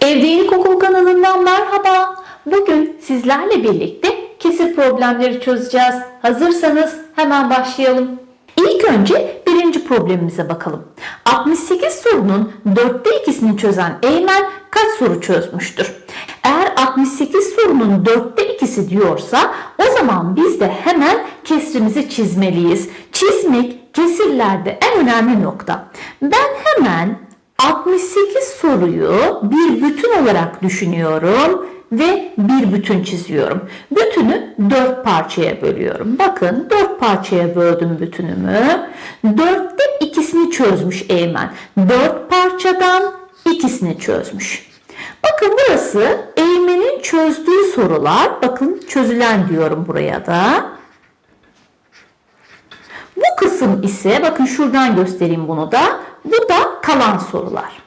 Evde İlkokul kanalından merhaba. Bugün sizlerle birlikte kesir problemleri çözeceğiz. Hazırsanız hemen başlayalım. İlk önce birinci problemimize bakalım. 68 sorunun dörtte ikisini çözen Eymen kaç soru çözmüştür? Eğer 68 sorunun dörtte ikisi diyorsa o zaman biz de hemen kesrimizi çizmeliyiz. Çizmek kesirlerde en önemli nokta. Ben hemen 68 soruyu bir bütün olarak düşünüyorum ve bir bütün çiziyorum. Bütünü 4 parçaya bölüyorum. Bakın 4 parçaya böldüm bütünümü. 4'te ikisini çözmüş Eymen. 4 parçadan ikisini çözmüş. Bakın burası Eymen'in çözdüğü sorular. Bakın çözülen diyorum buraya da. Bu kısım ise bakın şuradan göstereyim bunu da. Bu da kalan sorular.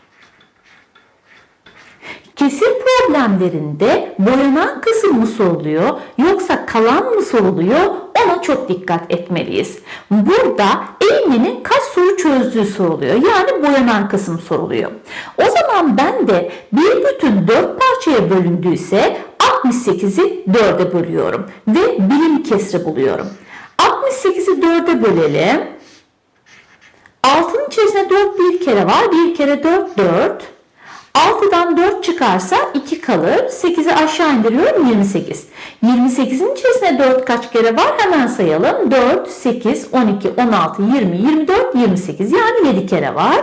Kesir problemlerinde boyanan kısım mı soruluyor yoksa kalan mı soruluyor ona çok dikkat etmeliyiz. Burada Eymen'in kaç soru çözdüğü soruluyor. Yani boyanan kısım soruluyor. O zaman ben de bir bütün 4 parçaya bölündüyse 68'i 4'e bölüyorum ve birim kesri buluyorum. 68'i 4'e bölelim. 6'nın içerisinde 4 bir kere var. 1 kere 4 4. 6'dan 4 çıkarsa 2 kalır. 8'i aşağı indiriyorum 28. 28'in içerisinde 4 kaç kere var hemen sayalım. 4, 8, 12, 16, 20, 24, 28 yani 7 kere var.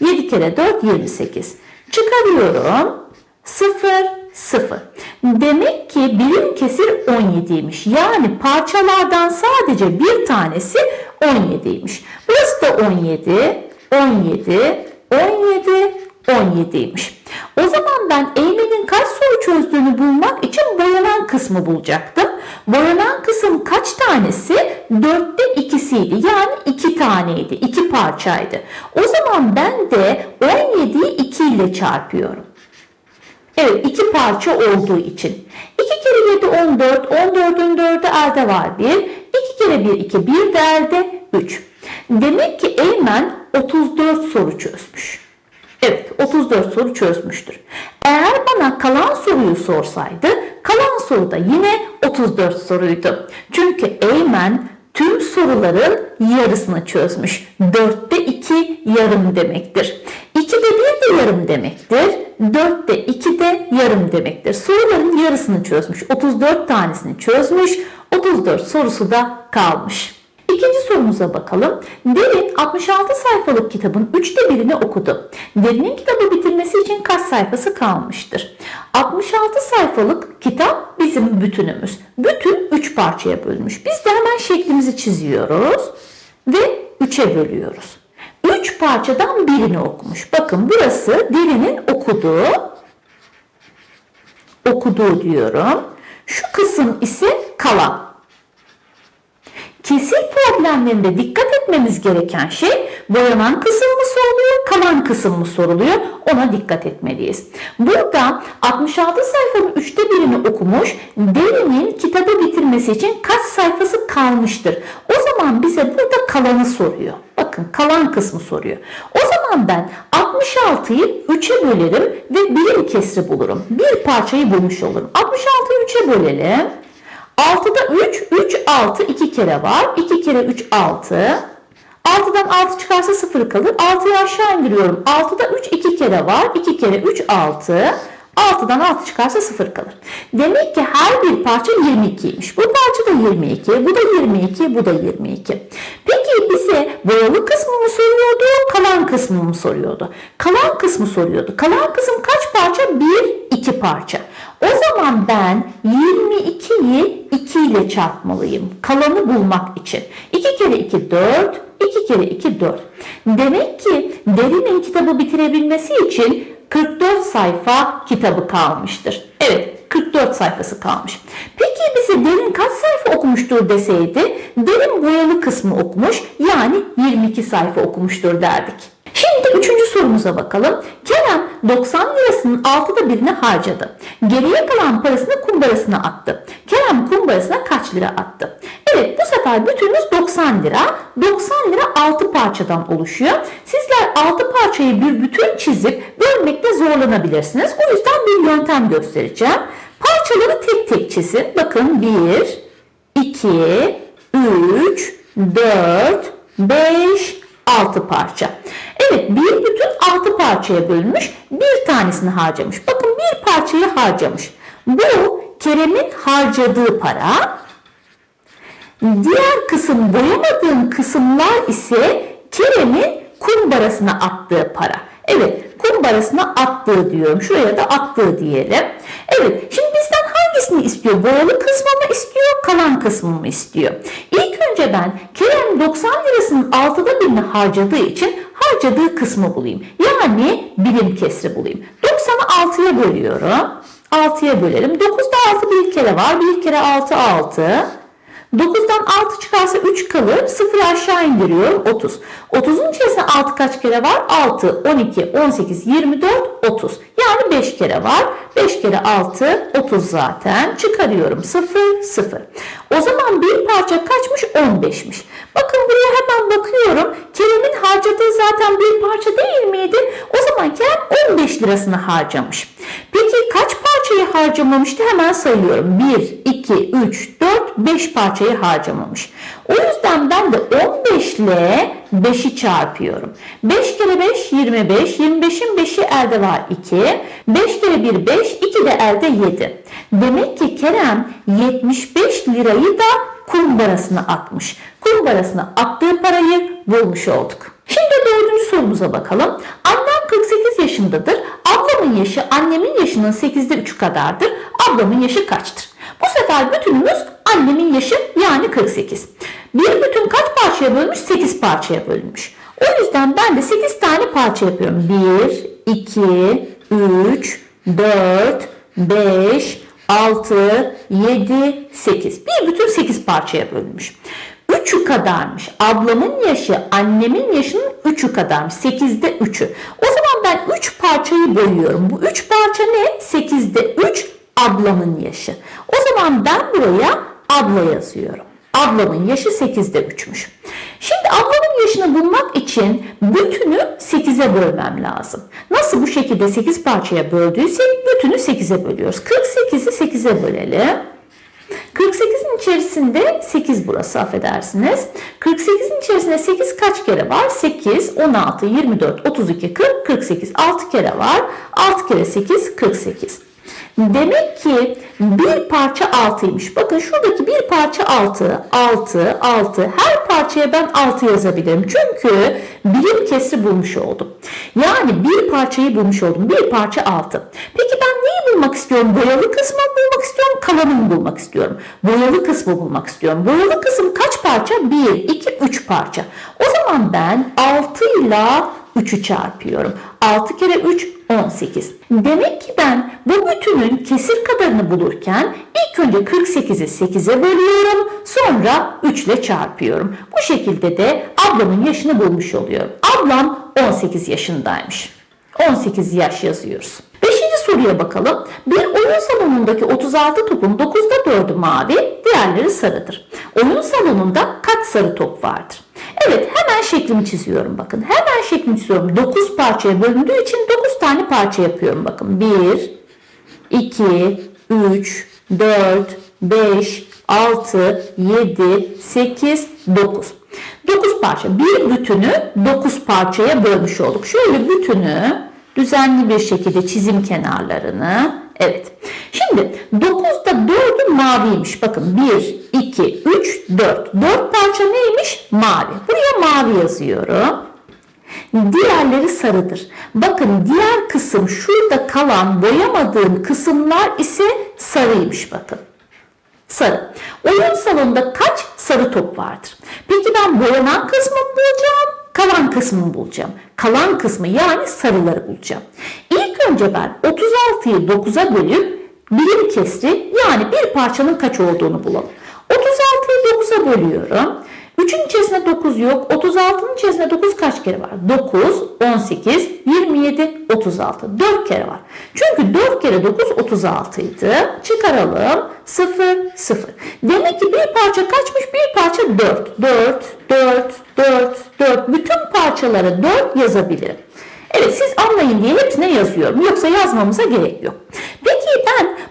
7 kere 4 28. Çıkarıyorum. 0, 0. Demek ki birim kesir 17'ymiş. Yani parçalardan sadece bir tanesi 17'ymiş. Burası da 17, 17, 17, 17'ymiş. O zaman ben Eymen'in kaç soru çözdüğünü bulmak için boyanan kısmı bulacaktım. Boyanan kısım kaç tanesi? 4'te ikisiydi. Yani 2 taneydi. 2 parçaydı. O zaman ben de 17'yi 2 ile çarpıyorum. Evet iki parça olduğu için. 2 kere 7 14. 14'ün 4'ü elde var 1. 2 kere 1 2. 1 de elde 3. Demek ki Eymen 34 soru çözmüş. Evet 34 soru çözmüştür. Eğer bana kalan soruyu sorsaydı kalan soru da yine 34 soruydu. Çünkü Eymen tüm soruların yarısını çözmüş. 4'te 2 yarım demektir. 2'de 1 de yarım demektir. 4'te 2 de yarım demektir. Soruların yarısını çözmüş. 34 tanesini çözmüş. 34 sorusu da kalmış. Sorumuza bakalım. Derin 66 sayfalık kitabın üçte birini okudu. Derin'in kitabı bitirmesi için kaç sayfası kalmıştır? 66 sayfalık kitap bizim bütünümüz. Bütün 3 parçaya bölünmüş. Biz de hemen şeklimizi çiziyoruz ve 3'e bölüyoruz. 3 parçadan birini okumuş. Bakın burası Derin'in okuduğu, okuduğu diyorum. Şu kısım ise kalan. Kesir problemlerinde dikkat etmemiz gereken şey boyanan kısım mı soruluyor, kalan kısım mı soruluyor ona dikkat etmeliyiz. Burada 66 sayfanın üçte birini okumuş, derinin kitabı bitirmesi için kaç sayfası kalmıştır? O zaman bize burada kalanı soruyor. Bakın kalan kısmı soruyor. O zaman ben 66'yı 3'e bölerim ve birim kesri bulurum. Bir parçayı bulmuş olurum. 66'yı 3'e bölelim. 6'da 3, 3, 6 2 kere var. 2 kere 3, 6. 6'dan 6 çıkarsa 0 kalır. 6'yı aşağı indiriyorum. 6'da 3 2 kere var. 2 kere 3, 6. 6'dan 6 çıkarsa 0 kalır. Demek ki her bir parça 22'ymiş. Bu parça da 22, bu da 22, bu da 22. Peki bize boyalı kısmı mı soruyordu, kalan kısmı mı soruyordu? Kalan kısmı soruyordu. Kalan kısım kaç parça? 1, 2 parça. O zaman ben 22'yi 2 ile çarpmalıyım. Kalanı bulmak için. 2 kere 2 4, 2 kere 2 4. Demek ki derinin kitabı bitirebilmesi için 44 sayfa kitabı kalmıştır. Evet 44 sayfası kalmış. Peki bize derin kaç sayfa okumuştur deseydi derin boyalı kısmı okumuş yani 22 sayfa okumuştur derdik. Şimdi üçüncü sorumuza bakalım. Kerem 90 lirasının altıda birini harcadı. Geriye kalan parasını kumbarasına attı. Kerem kumbarasına kaç lira attı? Evet bu sefer bütünümüz 90 lira. 90 lira 6 parçadan oluşuyor. Sizler 6 parçayı bir bütün çizip bölmekte zorlanabilirsiniz. O yüzden bir yöntem göstereceğim. Parçaları tek tek çizin. Bakın 1, 2, 3, 4, 5, 6 parça. Evet bir bütün 6 parçaya bölünmüş. Bir tanesini harcamış. Bakın bir parçayı harcamış. Bu Kerem'in harcadığı para. Diğer kısım boyamadığım kısımlar ise Kerem'in kumbarasına attığı para. Evet kumbarasına attığı diyorum. Şuraya da attığı diyelim. Evet şimdi bizden hangisini istiyor? Boyalı kısmı mı istiyor? Kalan kısmı mı istiyor? İlk önce ben Kerem 90 lirasının altıda birini harcadığı için harcadığı kısmı bulayım. Yani birim kesri bulayım. 90'ı 6'ya bölüyorum. 6'ya bölelim. 9'da 6 bir kere var. Bir kere 6 6. 9'dan 6 çıkarsa 3 kalır. 0 aşağı indiriyorum 30. 30'un içerisinde 6 kaç kere var? 6, 12, 18, 24, 30. Yani 5 kere var. 5 kere 6, 30 zaten. Çıkarıyorum 0, 0. O zaman bir parça kaçmış? 15'miş. Bakın buraya hemen bakıyorum. Kerem'in harcadığı zaten bir parça değil miydi? O zaman Kerem 15 lirasını harcamış. Peki kaç parçayı harcamamıştı? Hemen sayıyorum. 1, 2, 3, 4, 5 parçayı harcamamış. O yüzden ben de 15 ile 5'i çarpıyorum. 5 kere 5 25. 25'in 5'i elde var 2. 5 kere 1 5. 2 de elde 7. Demek ki Kerem 75 lirayı da kumbarasına atmış. Kumbarasına attığı parayı bulmuş olduk. Şimdi dördüncü sorumuza bakalım. Annem 48 yaşındadır. Ablamın yaşı annemin yaşının 8'de 3 kadardır. Ablamın yaşı kaçtır? Bu sefer bütünümüz annemin yaşı yani 48. Bir bütün kaç parçaya bölünmüş? 8 parçaya bölünmüş. O yüzden ben de 8 tane parça yapıyorum. 1, 2, 3, 4, 5, 6, 7, 8. Bir bütün 8 parçaya bölünmüş. 3'ü kadarmış. Ablamın yaşı annemin yaşının 3'ü kadarmış. 8'de 3'ü. O zaman ben 3 parçayı bölüyorum. Bu 3 parça ne? 8'de 3 ablamın yaşı. O zaman ben buraya abla yazıyorum. Ablamın yaşı 8'de 3'müş. Şimdi ablamın yaşını bulmak için bütünü 8'e bölmem lazım. Nasıl bu şekilde 8 parçaya böldüysek bütünü 8'e bölüyoruz. 48'i 8'e bölelim. 48'in içerisinde 8 burası affedersiniz. 48'in içerisinde 8 kaç kere var? 8, 16, 24, 32, 40, 48. 6 kere var. 6 kere 8, 48. Demek ki bir parça 6'ymış. Bakın şuradaki bir parça 6, 6, 6. Her parçaya ben 6 yazabilirim. Çünkü birim kesri bulmuş oldum. Yani bir parçayı bulmuş oldum. Bir parça 6. Peki ben neyi bulmak istiyorum? Boyalı kısmı bulmak istiyorum, kalanını bulmak istiyorum. Boyalı kısmı bulmak istiyorum. Boyalı kısım kaç parça? 1, 2, 3 parça. O zaman ben 6 ile 3'ü çarpıyorum. 6 kere 3 18. Demek ki ben bu bütünün kesir kadarını bulurken ilk önce 48'i 8'e bölüyorum. Sonra 3 ile çarpıyorum. Bu şekilde de ablamın yaşını bulmuş oluyorum. Ablam 18 yaşındaymış. 18 yaş yazıyoruz. Beşinci soruya bakalım. Bir oyun salonundaki 36 topun 9'da 4'ü mavi, diğerleri sarıdır. Oyun salonunda kaç sarı top vardır? Evet hemen şeklimi çiziyorum bakın. Hemen şeklimi çiziyorum. 9 parçaya bölündüğü için 9 tane parça yapıyorum bakın. 1, 2, 3, 4, 5, 6, 7, 8, 9. 9 parça. Bir bütünü 9 parçaya bölmüş olduk. Şöyle bütünü düzenli bir şekilde çizim kenarlarını. Evet. Şimdi 9'da 4'ü maviymiş. Bakın 1, 2, 3, 4. 4 parça neymiş? Mavi. Buraya mavi yazıyorum. Diğerleri sarıdır. Bakın diğer kısım şurada kalan boyamadığım kısımlar ise sarıymış bakın. Sarı. Oyun salonunda kaç sarı top vardır? Peki ben boyanan kısmı bulacağım, kalan kısmını bulacağım. Kalan kısmı yani sarıları bulacağım. İlk önce ben 36'yı 9'a bölüp birim kesri yani bir parçanın kaç olduğunu bulalım. 36'yı 9'a bölüyorum. 3'ün içerisinde 9 yok. 36'nın içerisinde 9 kaç kere var? 9, 18, 27, 36. 4 kere var. Çünkü 4 kere 9 36 idi. Çıkaralım. 0, 0. Demek ki bir parça kaçmış? Bir parça 4. 4, 4, 4, 4. Bütün parçaları 4 yazabilirim. Evet siz anlayın diye hepsine yazıyorum. Yoksa yazmamıza gerek yok.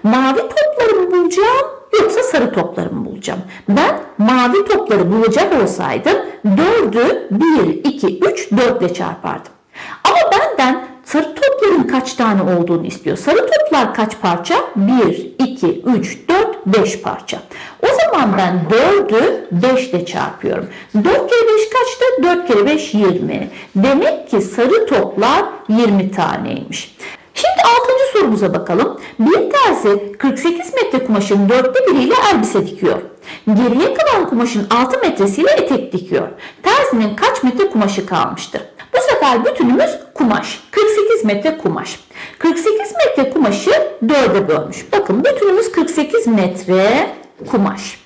mavi topları mı bulacağım yoksa sarı topları mı bulacağım? Ben mavi topları bulacak olsaydım 4'ü 1, 2, 3, 4 ile çarpardım. Ama benden sarı topların kaç tane olduğunu istiyor. Sarı toplar kaç parça? 1, 2, 3, 4, 5 parça. O zaman ben 4'ü 5 ile çarpıyorum. 4 kere 5 kaçtı? 4 kere 5 20. Demek ki sarı toplar 20 taneymiş. Şimdi 6. sorumuza bakalım. Bir terzi 48 metre kumaşın dörtte biriyle elbise dikiyor. Geriye kalan kumaşın 6 metresiyle etek dikiyor. Terzinin kaç metre kumaşı kalmıştır? Bu sefer bütünümüz kumaş. 48 metre kumaş. 48 metre kumaşı 4'e bölmüş. Bakın bütünümüz 48 metre kumaş.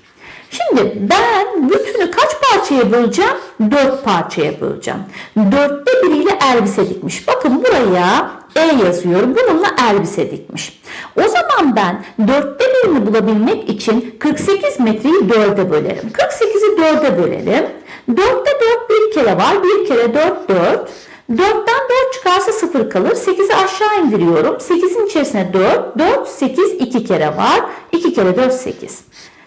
Şimdi ben bütünü kaç parçaya böleceğim? 4 parçaya böleceğim. Dörtte biriyle elbise dikmiş. Bakın buraya E yazıyorum. Bununla elbise dikmiş. O zaman ben dörtte birini bulabilmek için 48 metreyi 4'e bölerim. 48'i 4'e bölelim. 4'te 4 bir kere var. Bir kere 4 4. 4'ten 4 çıkarsa 0 kalır. 8'i aşağı indiriyorum. 8'in içerisine 4. 4, 8, 2 kere var. 2 kere 4, 8.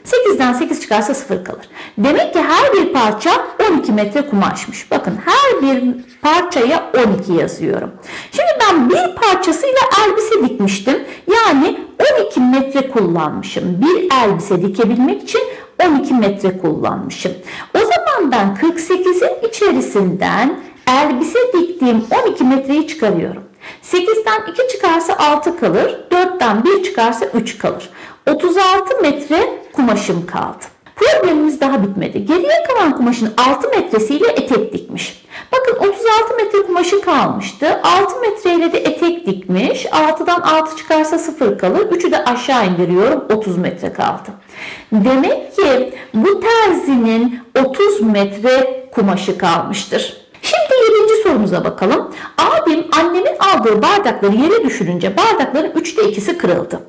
8'den 8 çıkarsa 0 kalır. Demek ki her bir parça 12 metre kumaşmış. Bakın her bir parçaya 12 yazıyorum. Şimdi ben bir parçasıyla elbise dikmiştim. Yani 12 metre kullanmışım. Bir elbise dikebilmek için 12 metre kullanmışım. O zaman ben 48'in içerisinden elbise diktiğim 12 metreyi çıkarıyorum. 8'den 2 çıkarsa 6 kalır. 4'ten 1 çıkarsa 3 kalır. 36 metre kumaşım kaldı. Problemimiz daha bitmedi. Geriye kalan kumaşın 6 metresiyle etek dikmiş. Bakın 36 metre kumaşı kalmıştı. 6 metreyle de etek dikmiş. 6'dan 6 çıkarsa 0 kalır. 3'ü de aşağı indiriyorum. 30 metre kaldı. Demek ki bu terzinin 30 metre kumaşı kalmıştır. Şimdi 7. sorumuza bakalım. Abim annemin aldığı bardakları yere düşürünce bardakların 3'te 2'si kırıldı.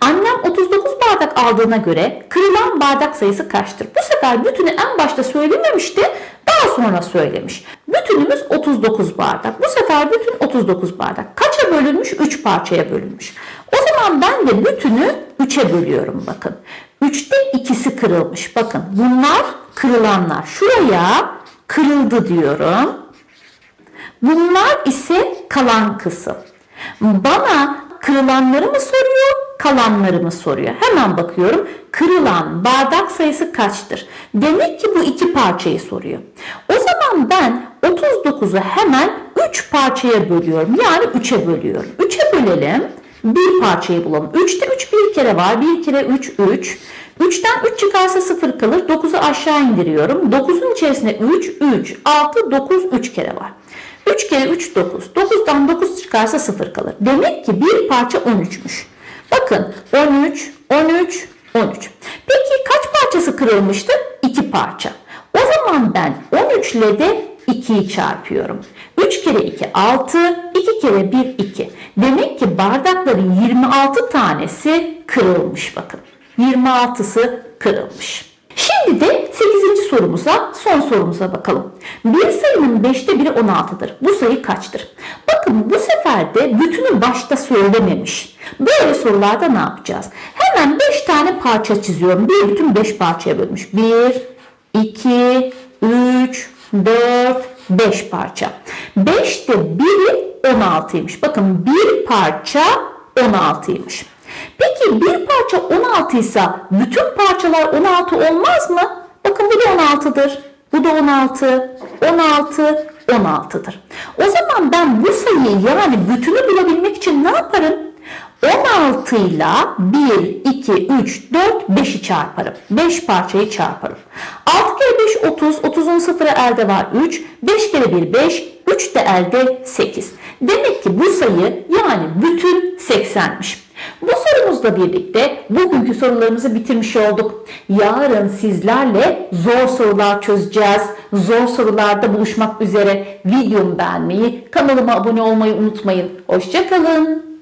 Annem 39 bardak aldığına göre kırılan bardak sayısı kaçtır? Bu sefer bütünü en başta söylememişti. Daha sonra söylemiş. Bütünümüz 39 bardak. Bu sefer bütün 39 bardak. Kaça bölünmüş? 3 parçaya bölünmüş. O zaman ben de bütünü 3'e bölüyorum bakın. 3'te ikisi kırılmış. Bakın bunlar kırılanlar. Şuraya kırıldı diyorum. Bunlar ise kalan kısım. Bana kırılanları mı soruyor, kalanları mı soruyor? Hemen bakıyorum. Kırılan bardak sayısı kaçtır? Demek ki bu iki parçayı soruyor. O zaman ben 39'u hemen 3 parçaya bölüyorum. Yani 3'e bölüyorum. 3'e bölelim. Bir parçayı bulalım. 3'te 3 bir kere var. Bir kere 3, 3. 3'ten 3 çıkarsa 0 kalır. 9'u aşağı indiriyorum. 9'un içerisinde 3, 3, 6, 9, 3 kere var. 3 kere 3 9. 9'dan 9 çıkarsa 0 kalır. Demek ki bir parça 13'müş. Bakın 13, 13, 13. Peki kaç parçası kırılmıştı? 2 parça. O zaman ben 13 ile de 2'yi çarpıyorum. 3 kere 2 6, 2 kere 1 2. Demek ki bardakların 26 tanesi kırılmış bakın. 26'sı kırılmış. Şimdi de 8. sorumuza, son sorumuza bakalım. Bir sayının 5'te 1'i 16'dır. Bu sayı kaçtır? Bakın bu sefer de bütünü başta söylememiş. Böyle sorularda ne yapacağız? Hemen 5 tane parça çiziyorum. Bir bütün 5 parçaya bölmüş. 1, 2, 3, 4, 5 parça. 5'te 1'i 16'ymış. Bakın bir parça 16'ymış. Peki bir parça 16 ise bütün parçalar 16 olmaz mı? Bakın bu da 16'dır. Bu da 16. 16 16'dır. O zaman ben bu sayıyı yani bütünü bulabilmek için ne yaparım? 16 ile 1, 2, 3, 4, 5'i çarparım. 5 parçayı çarparım. 6 kere 5 30. 30'un sıfırı elde var 3. 5 kere 1 5. 3 de elde 8. Demek ki bu sayı yani bütün 80'miş. Bu sorumuzla birlikte bugünkü sorularımızı bitirmiş olduk. Yarın sizlerle zor sorular çözeceğiz. Zor sorularda buluşmak üzere videomu beğenmeyi, kanalıma abone olmayı unutmayın. Hoşçakalın.